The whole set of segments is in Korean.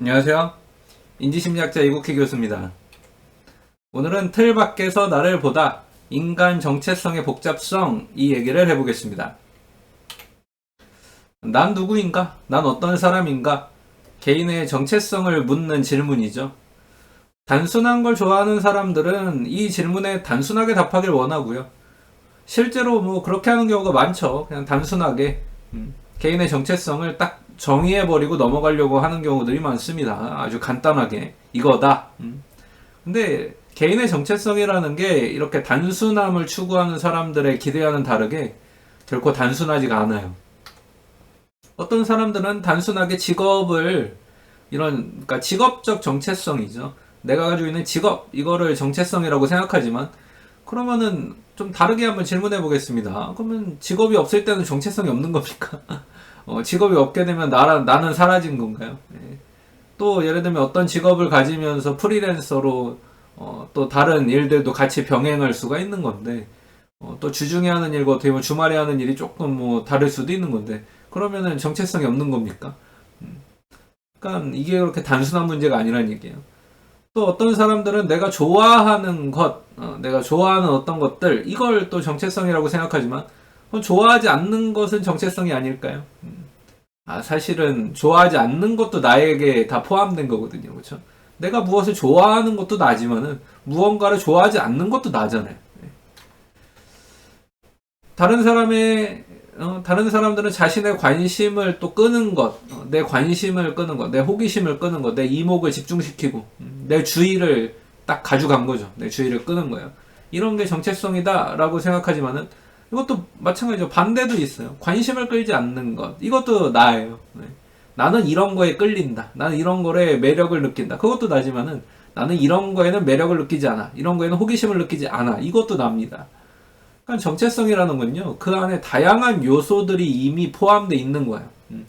안녕하세요. 인지심리학자 이국희 교수입니다. 오늘은 틀 밖에서 나를 보다 인간 정체성의 복잡성 이 얘기를 해보겠습니다. 난 누구인가? 난 어떤 사람인가? 개인의 정체성을 묻는 질문이죠. 단순한 걸 좋아하는 사람들은 이 질문에 단순하게 답하길 원하고요. 실제로 뭐 그렇게 하는 경우가 많죠. 그냥 단순하게 음, 개인의 정체성을 딱 정의해버리고 넘어가려고 하는 경우들이 많습니다. 아주 간단하게 이거다. 음. 근데 개인의 정체성이라는 게 이렇게 단순함을 추구하는 사람들의 기대와는 다르게 결코 단순하지가 않아요. 어떤 사람들은 단순하게 직업을 이런 그러니까 직업적 정체성이죠. 내가 가지고 있는 직업 이거를 정체성이라고 생각하지만 그러면은 좀 다르게 한번 질문해 보겠습니다. 그러면 직업이 없을 때는 정체성이 없는 겁니까? 어, 직업이 없게 되면 나라, 나는 사라진 건가요? 예. 또 예를 들면 어떤 직업을 가지면서 프리랜서로 어, 또 다른 일들도 같이 병행할 수가 있는 건데 어, 또 주중에 하는 일과 어떻게 보면 주말에 하는 일이 조금 뭐 다를 수도 있는 건데 그러면은 정체성이 없는 겁니까? 음. 그러니까 이게 그렇게 단순한 문제가 아니라는 얘기예요. 또 어떤 사람들은 내가 좋아하는 것, 어, 내가 좋아하는 어떤 것들 이걸 또 정체성이라고 생각하지만 좋아하지 않는 것은 정체성이 아닐까요? 음. 아, 사실은 좋아하지 않는 것도 나에게 다 포함된 거거든요. 그렇죠? 내가 무엇을 좋아하는 것도 나지만은 무언가를 좋아하지 않는 것도 나잖아요. 네. 다른 사람의 어, 다른 사람들은 자신의 관심을 또 끄는 것, 어, 내 관심을 끄는 것, 내 호기심을 끄는 것, 내 이목을 집중시키고 음, 내 주의를 딱 가져간 거죠. 내 주의를 끄는 거예요. 이런 게 정체성이다라고 생각하지만은 이것도 마찬가지죠. 반대도 있어요. 관심을 끌지 않는 것. 이것도 나예요. 네. 나는 이런 거에 끌린다. 나는 이런 거에 매력을 느낀다. 그것도 나지만은 나는 이런 거에는 매력을 느끼지 않아. 이런 거에는 호기심을 느끼지 않아. 이것도 납니다. 그러니까 정체성이라는 건요. 그 안에 다양한 요소들이 이미 포함되어 있는 거예요. 음.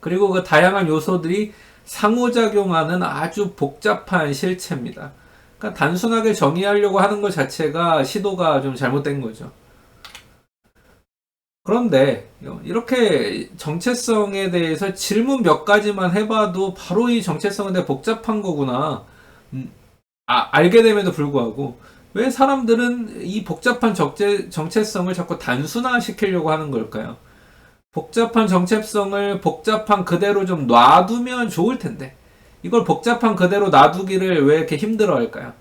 그리고 그 다양한 요소들이 상호작용하는 아주 복잡한 실체입니다. 그러니까 단순하게 정의하려고 하는 것 자체가 시도가 좀 잘못된 거죠. 그런데 이렇게 정체성에 대해서 질문 몇 가지만 해봐도 바로 이 정체성은 내 복잡한 거구나. 음, 아, 알게 됨에도 불구하고 왜 사람들은 이 복잡한 적재, 정체성을 자꾸 단순화 시키려고 하는 걸까요? 복잡한 정체성을 복잡한 그대로 좀 놔두면 좋을 텐데 이걸 복잡한 그대로 놔두기를 왜 이렇게 힘들어 할까요?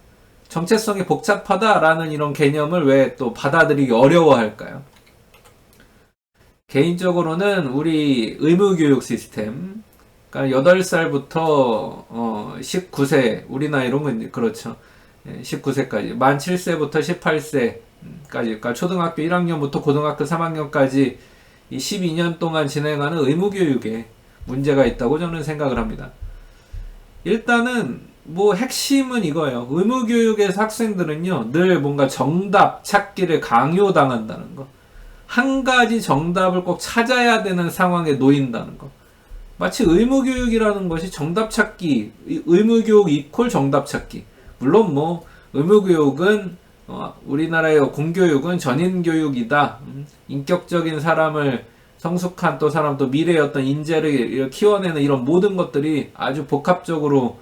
정체성이 복잡하다라는 이런 개념을 왜 또 받아들이기 어려워 할까요? 개인적으로는 우리 의무교육 시스템, 그러니까 8살부터 어 19세, 우리 나이로는 그렇죠. 19세까지, 만 7세부터 18세까지, 그러니까 초등학교 1학년부터 고등학교 3학년까지 이 12년 동안 진행하는 의무교육에 문제가 있다고 저는 생각을 합니다. 일단은 뭐 핵심은 이거예요. 의무교육에서 학생들은요, 늘 뭔가 정답 찾기를 강요당한다는 거. 한 가지 정답을 꼭 찾아야 되는 상황에 놓인다는 것. 마치 의무교육이라는 것이 정답 찾기, 의무교육 이퀄 정답 찾기. 물론 뭐, 의무교육은, 어, 우리나라의 공교육은 전인교육이다. 음, 인격적인 사람을, 성숙한 또 사람, 또 미래의 어떤 인재를 키워내는 이런 모든 것들이 아주 복합적으로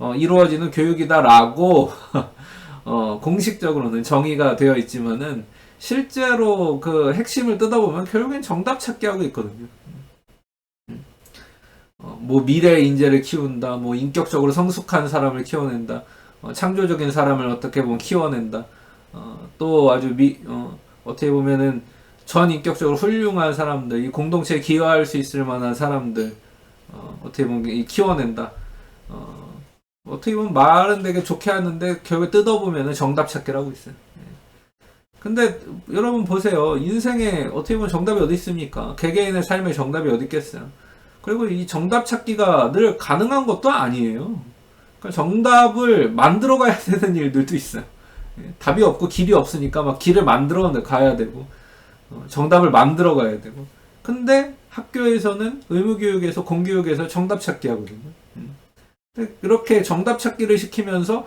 어, 이루어지는 교육이다라고, 어, 공식적으로는 정의가 되어 있지만은, 실제로 그 핵심을 뜯어보면 결국엔 정답 찾기 하고 있거든요. 어, 뭐 미래 인재를 키운다, 뭐 인격적으로 성숙한 사람을 키워낸다, 어, 창조적인 사람을 어떻게 보면 키워낸다, 어, 또 아주 미, 어, 어떻게 보면은 전 인격적으로 훌륭한 사람들, 이 공동체에 기여할 수 있을 만한 사람들, 어, 어떻게 보면 키워낸다. 어, 어떻게 보면 말은 되게 좋게 하는데 결국 뜯어보면은 정답 찾기를 하고 있어요. 근데 여러분 보세요. 인생에 어떻게 보면 정답이 어디 있습니까? 개개인의 삶에 정답이 어디 있겠어요? 그리고 이 정답 찾기가 늘 가능한 것도 아니에요. 그러니까 정답을 만들어 가야 되는 일들도 있어요. 예, 답이 없고 길이 없으니까 막 길을 만들어 가야 되고 어, 정답을 만들어 가야 되고. 근데 학교에서는 의무교육에서 공교육에서 정답 찾기 하거든요. 음. 이렇게 정답 찾기를 시키면서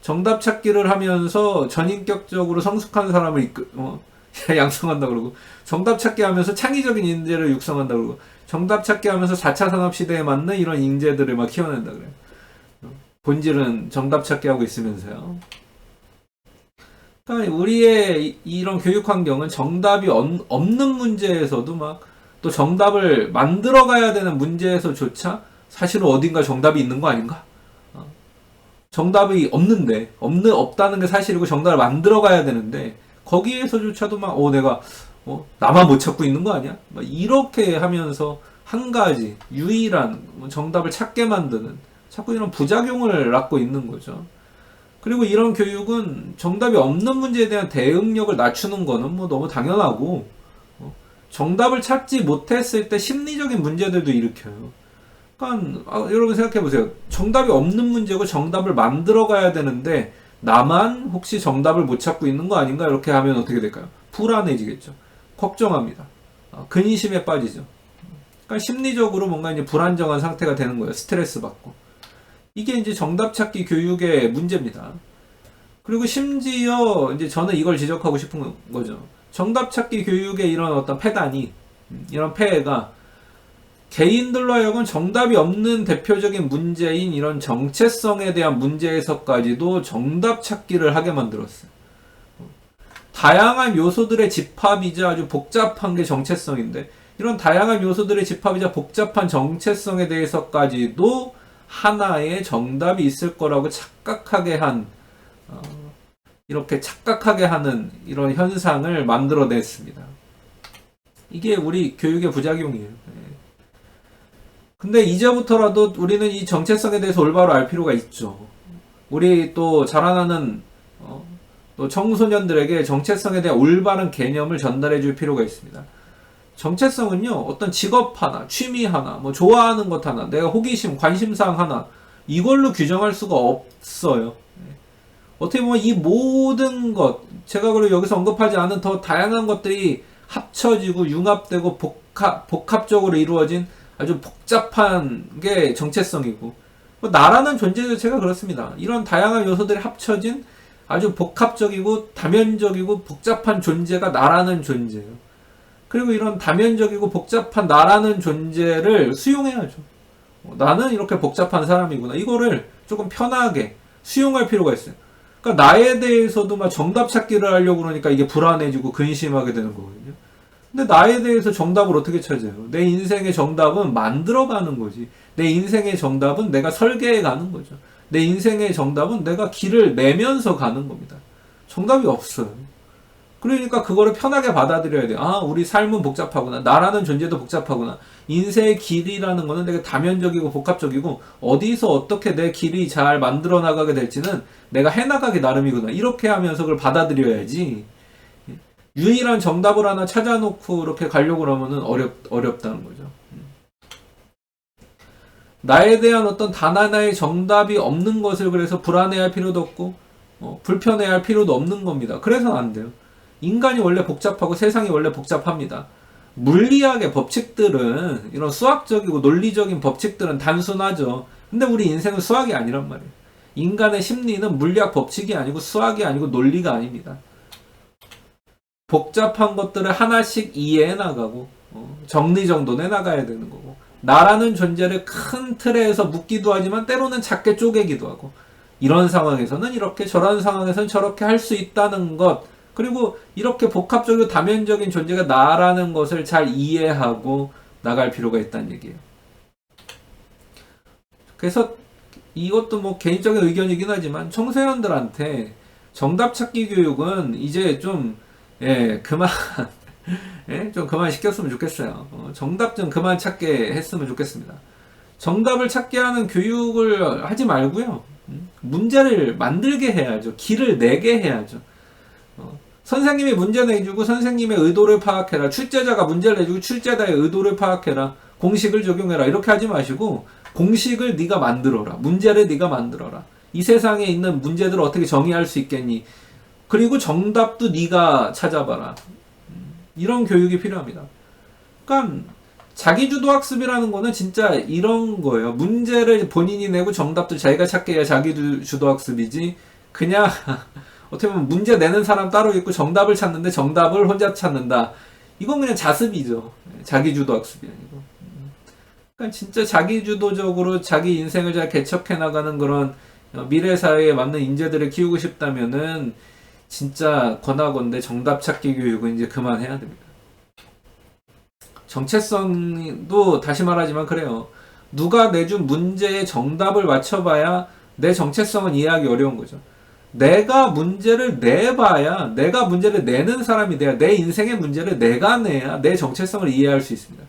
정답 찾기를 하면서 전인격적으로 성숙한 사람을 이끌, 어, 양성한다 그러고 정답 찾기 하면서 창의적인 인재를 육성한다 그러고 정답 찾기 하면서 4차 산업 시대에 맞는 이런 인재들을 막 키워낸다 그래요. 본질은 정답 찾기 하고 있으면서요. 그러니까 우리의 이- 이런 교육 환경은 정답이 없- 없는 문제에서도 막 또 정답을 만들어 가야 되는 문제에서조차 사실은 어딘가 정답이 있는 거 아닌가? 어. 정답이 없는데 없는 없다는 게 사실이고 정답을 만들어 가야 되는데 거기에서조차도 막 어 내가 어 나만 못 찾고 있는 거 아니야? 막 이렇게 하면서 한 가지 유일한 뭐 정답을 찾게 만드는 자꾸 이런 부작용을 낳고 있는 거죠. 그리고 이런 교육은 정답이 없는 문제에 대한 대응력을 낮추는 거는 뭐 너무 당연하고 어, 정답을 찾지 못했을 때 심리적인 문제들도 일으켜요. 그러니까 아, 여러분 생각해 보세요. 정답이 없는 문제고 정답을 만들어 가야 되는데 나만 혹시 정답을 못 찾고 있는 거 아닌가 이렇게 하면 어떻게 될까요? 불안해지겠죠. 걱정합니다. 아, 근심에 빠지죠. 그러니까 심리적으로 뭔가 이제 불안정한 상태가 되는 거예요. 스트레스 받고. 이게 이제 정답 찾기 교육의 문제입니다. 그리고 심지어 이제 저는 이걸 지적하고 싶은 거죠. 정답 찾기 교육의 이런 어떤 폐단이 음, 이런 폐해가 개인들로 하여금 정답이 없는 대표적인 문제인 이런 정체성에 대한 문제에서까지도 정답 찾기를 하게 만들었어요. 다양한 요소들의 집합이자 아주 복잡한 게 정체성인데 이런 다양한 요소들의 집합이자 복잡한 정체성에 대해서까지도 하나의 정답이 있을 거라고 착각하게 한 어, 이렇게 착각하게 하는 이런 현상을 만들어냈습니다. 이게 우리 교육의 부작용이에요. 예. 근데 이제부터라도 우리는 이 정체성에 대해서 올바로 알 필요가 있죠. 우리 또 자라나는 어, 또 청소년들에게 정체성에 대한 올바른 개념을 전달해 줄 필요가 있습니다. 정체성은요, 어떤 직업 하나, 취미 하나, 뭐 좋아하는 것 하나, 내가 호기심, 관심사항 하나, 이걸로 규정할 수가 없어요. 예. 어떻게 보면 이 모든 것, 제가 그리고 여기서 언급하지 않은 더 다양한 것들이 합쳐지고 융합되고 복합, 복합적으로 이루어진 아주 복잡한 게 정체성이고, 뭐 나라는 존재 자체가 그렇습니다. 이런 다양한 요소들이 합쳐진 아주 복합적이고 다면적이고 복잡한 존재가 나라는 존재예요. 그리고 이런 다면적이고 복잡한 나라는 존재를 수용해야죠. 어, 나는 이렇게 복잡한 사람이구나. 이거를 조금 편하게 수용할 필요가 있어요. 그러니까 나에 대해서도 막 정답 찾기를 하려고 그러니까 이게 불안해지고 근심하게 되는 거거든요. 근데 나에 대해서 정답을 어떻게 찾아요? 내 인생의 정답은 만들어가는 거지. 내 인생의 정답은 내가 설계해 가는 거죠. 내 인생의 정답은 내가 길을 내면서 가는 겁니다. 정답이 없어요. 그러니까 그거를 편하게 받아들여야 돼요. 아, 우리 삶은 복잡하구나. 나라는 존재도 복잡하구나. 인생의 길이라는 거는 되게 다면적이고 복합적이고 어디서 어떻게 내 길이 잘 만들어 나가게 될지는 내가 해 나가기 나름이구나. 이렇게 하면서 그걸 받아들여야지. 유일한 정답을 하나 찾아놓고 이렇게 가려고 그러면은 어렵 어렵다는 거죠. 음. 나에 대한 어떤 단 하나의 정답이 없는 것을 그래서 불안해할 필요도 없고 어, 불편해할 필요도 없는 겁니다. 그래서는 안 돼요. 인간이 원래 복잡하고 세상이 원래 복잡합니다. 물리학의 법칙들은 이런 수학적이고 논리적인 법칙들은 단순하죠. 근데 우리 인생은 수학이 아니란 말이에요. 인간의 심리는 물리학 법칙이 아니고 수학이 아니고 논리가 아닙니다. 복잡한 것들을 하나씩 이해해 나가고 어, 정리정돈해 나가야 되는 거고. 나라는 존재를 큰 틀에서 묶기도 하지만 때로는 작게 쪼개기도 하고. 이런 상황에서는 이렇게 저런 상황에서는 저렇게 할 수 있다는 것. 그리고 이렇게 복합적이고 다면적인 존재가 나라는 것을 잘 이해하고 나갈 필요가 있다는 얘기예요. 그래서 이것도 뭐 개인적인 의견이긴 하지만 청소년들한테 정답 찾기 교육은 이제 좀 예, 그만 예, 좀 그만 시켰으면 좋겠어요. 어, 정답 좀 그만 찾게 했으면 좋겠습니다. 정답을 찾게 하는 교육을 하지 말고요. 음, 문제를 만들게 해야죠. 길을 내게 해야죠. 어, 선생님이 문제 내주고 선생님의 의도를 파악해라. 출제자가 문제를 내주고 출제자의 의도를 파악해라. 공식을 적용해라. 이렇게 하지 마시고 공식을 네가 만들어라. 문제를 네가 만들어라. 이 세상에 있는 문제들을 어떻게 정의할 수 있겠니? 그리고 정답도 네가 찾아봐라. 음, 이런 교육이 필요합니다. 그러니까 자기주도 학습이라는 거는 진짜 이런 거예요. 문제를 본인이 내고 정답도 자기가 찾게 해야 자기주도 학습이지. 그냥 어떻게 보면 문제 내는 사람 따로 있고 정답을 찾는데 정답을 혼자 찾는다. 이건 그냥 자습이죠. 자기주도 학습이 아니고. 음. 그러니까 진짜 자기 주도적으로 자기 인생을 잘 개척해 나가는 그런 어, 미래 사회에 맞는 인재들을 키우고 싶다면은 진짜 권하건대 정답 찾기 교육은 이제 그만해야 됩니다. 정체성도 다시 말하지만 그래요. 누가 내준 문제의 정답을 맞춰봐야 내 정체성은 이해하기 어려운 거죠. 내가 문제를 내봐야, 내가 문제를 내는 사람이 돼야, 내 인생의 문제를 내가 내야 내 정체성을 이해할 수 있습니다.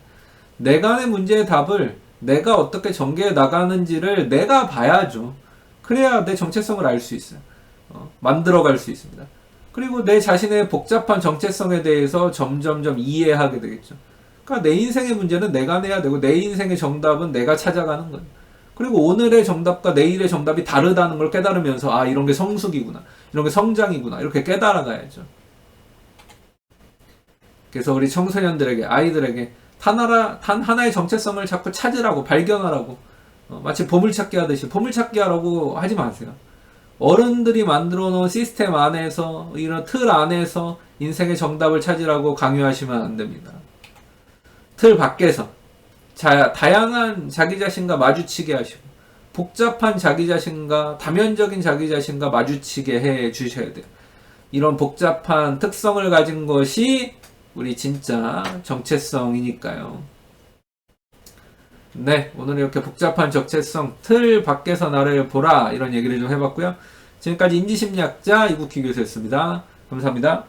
내가 낸 문제의 답을 내가 어떻게 전개해 나가는지를 내가 봐야죠. 그래야 내 정체성을 알 수 있어요. 어, 만들어갈 수 있습니다. 그리고 내 자신의 복잡한 정체성에 대해서 점점점 이해하게 되겠죠. 그러니까 내 인생의 문제는 내가 내야 되고 내 인생의 정답은 내가 찾아가는 거예요. 그리고 오늘의 정답과 내일의 정답이 다르다는 걸 깨달으면서 아 이런 게 성숙이구나 이런 게 성장이구나 이렇게 깨달아가야죠. 그래서 우리 청소년들에게 아이들에게 단 하나 단 하나의 정체성을 자꾸 찾으라고 발견하라고 어, 마치 보물찾기 하듯이 보물찾기 하라고 하지 마세요. 어른들이 만들어 놓은 시스템 안에서 이런 틀 안에서 인생의 정답을 찾으라고 강요하시면 안 됩니다. 틀 밖에서 자, 다양한 자기 자신과 마주치게 하시고 복잡한 자기 자신과 다면적인 자기 자신과 마주치게 해 주셔야 돼요. 이런 복잡한 특성을 가진 것이 우리 진짜 정체성이니까요. 네, 오늘 이렇게 복잡한 정체성 틀 밖에서 나를 보라 이런 얘기를 좀 해봤고요. 지금까지 인지심리학자 이국희 교수였습니다. 감사합니다.